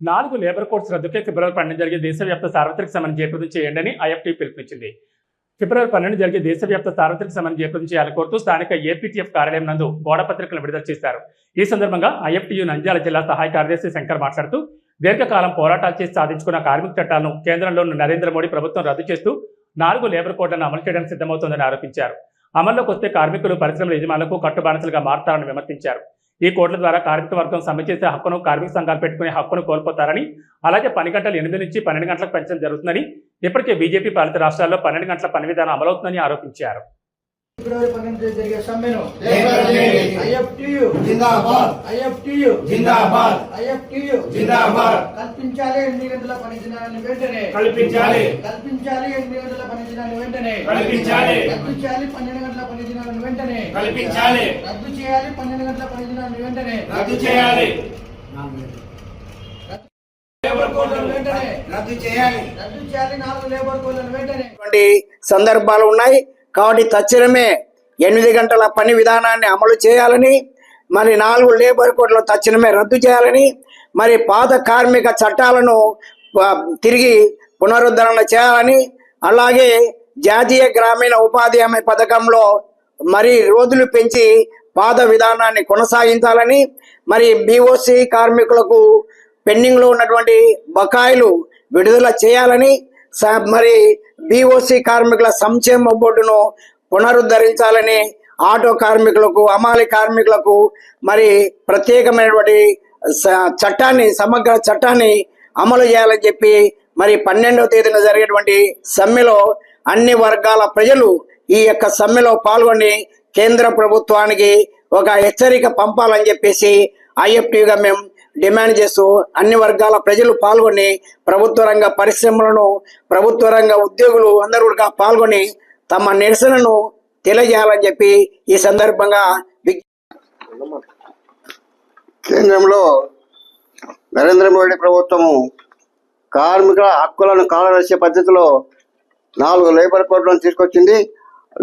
నాలుగు labour codes రద్దుకే ఫిబ్రవరి పన్నెండు జరిగే దేశవ్యాప్త సార్వత్రిక సమ్మెను జయప్రదం చేయండి అని ఐఎఫ్టీ పిలుపునిచ్చింది. ఫిబ్రవరి పన్నెండు జరిగే దేశవ్యాప్త సార్వత్రిక సమ్మెను జయప్రదం చేయాలని కోరుతూ స్థానిక ఏపీటీఎఫ్ కార్యాలయం నందు గోడపత్రికలు విడుదల చేశారు. ఈ సందర్భంగా ఐఎఫ్టీయు నంద్యాల జిల్లా సహాయ కార్యదర్శి శంకర్ మాట్లాడుతూ దీర్ఘకాలం పోరాటాలు చేసి సాధించుకున్న కార్మిక చట్టాలను కేంద్రంలోని నరేంద్ర మోడీ ప్రభుత్వం రద్దు చేస్తూ నాలుగు లేబర్ కోడ్లను అమలు చేయడానికి సిద్ధమవుతోందని ఆరోపించారు. అమల్లోకి వస్తే కార్మికులు పరిశ్రమల యజమానులకు కట్టుబానిసలుగా మారతారని విమర్శించారు. ఈ కోడ్ల ద్వారా కార్మిక వర్గం సమ్మె చేసే హక్కును కార్మిక సంఘాలు పెట్టుకునే హక్కును కోల్పోతారని అలాగే పని గంటలు ఎనిమిది నుంచి పన్నెండు గంటలకు పెంచడం జరుగుతుందని ఇప్పటికే బీజేపీ పాలిత రాష్ట్రాల్లో పన్నెండు గంటల పని విధానం అమలవుతుందని ఆరోపించారు. ఫిబ్రవరి పన్నెండు జరిగే సమ్మెను జయప్రదం ఐఎఫ్టియు జిందాబాద్ ఐఎఫ్టియు జిందాబాద్ ఐఎఫ్టియు జిందాబాద్ కల్పించాలి ఎనిమిది గంటల పని దినాన్ని వెంటనే కల్పించాలి. కల్పించాలి ఎనిమిది దినాన్ని వెంటనే. కల్పించాలి. రద్దు చేయాలి పన్నెండు గంటల పని దినాన్ని వెంటనే. కల్పించాలి. రద్దు చేయాలి పన్నెండు గంటల పని దినాన్ని వెంటనే. రద్దు చేయాలి. లేబర్ కోడ్లను వెంటనే. రద్దు చేయాలి. రద్దు చేయాలి నాలుగు లేబర్ కోడ్లను వెంటనే. ఉన్నటువంటి సందర్భాలు ఉన్నాయి. కాబట్టి తక్షణమే ఎనిమిది గంటల పని విధానాన్ని అమలు చేయాలని మరి నాలుగు లేబర్ కోడ్లు తక్షణమే రద్దు చేయాలని మరి పాత కార్మిక చట్టాలను తిరిగి పునరుద్ధరణ చేయాలని అలాగే జాతీయ గ్రామీణ ఉపాధి హామీ పథకంలో మరి రోజులు పెంచి పాత విధానాన్ని కొనసాగించాలని మరి బీఓసి కార్మికులకు పెండింగ్లో ఉన్నటువంటి బకాయిలు విడుదల చేయాలని మరి బీఓసి కార్మికుల సంక్షేమ బోర్డును పునరుద్ధరించాలని ఆటో కార్మికులకు అమాలి కార్మికులకు మరి ప్రత్యేకమైనటువంటి చట్టాన్ని సమగ్ర చట్టాన్ని అమలు చేయాలని చెప్పి మరి పన్నెండవ తేదీన జరిగేటువంటి సమ్మెలో అన్ని వర్గాల ప్రజలు ఈ యొక్క సమ్మెలో పాల్గొని కేంద్ర ప్రభుత్వానికి ఒక హెచ్చరిక పంపాలని చెప్పేసి ఐఎఫ్టీగా మేము డిమాండ్ చేస్తూ అన్ని వర్గాల ప్రజలు పాల్గొని ప్రభుత్వ రంగ పరిశ్రమలను ప్రభుత్వ రంగ ఉద్యోగులు అందరూ కూడా పాల్గొని తమ నిరసనను తెలియజేయాలని చెప్పి ఈ సందర్భంగా కేంద్రంలో నరేంద్ర మోడీ ప్రభుత్వము కార్మికుల హక్కులను కాలరాసే పద్ధతిలో నాలుగు లేబర్ కోడ్లను తీసుకొచ్చింది.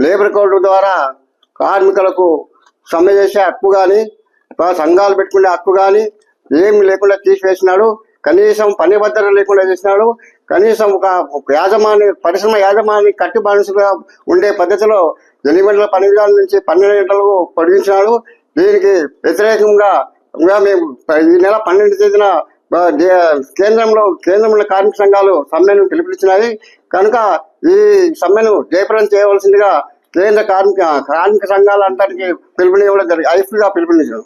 లేబర్ కోడ్ ద్వారా కార్మికులకు సమ్మె చేసే హక్కు కానీ సంఘాలు పెట్టుకునే హక్కు కానీ ఏమి లేకుండా తీసివేసినాడు. కనీసం పని భద్రత లేకుండా చేసినాడు. కనీసం ఒక యాజమాని పరిశ్రమ యాజమాని కట్టి బానిసగా ఉండే పద్ధతిలో ఎనిమిది గంటల పని విధానం నుంచి పన్నెండు గంటలకు పొడిగించినాడు. దీనికి వ్యతిరేకంగా ఇంకా మేము ఈ నెల పన్నెండు తేదీన కేంద్రంలో కేంద్రంలో కార్మిక సంఘాలు సమ్మెను పిలుపునిచ్చినాయి కనుక ఈ సమ్మెను జయప్రదం చేయవలసిందిగా కేంద్ర కార్మిక కార్మిక సంఘాల అంతటికి పిలుపునివ్వడం జరిగింది ఐఫ్గా పిలుపునిచ్చారు.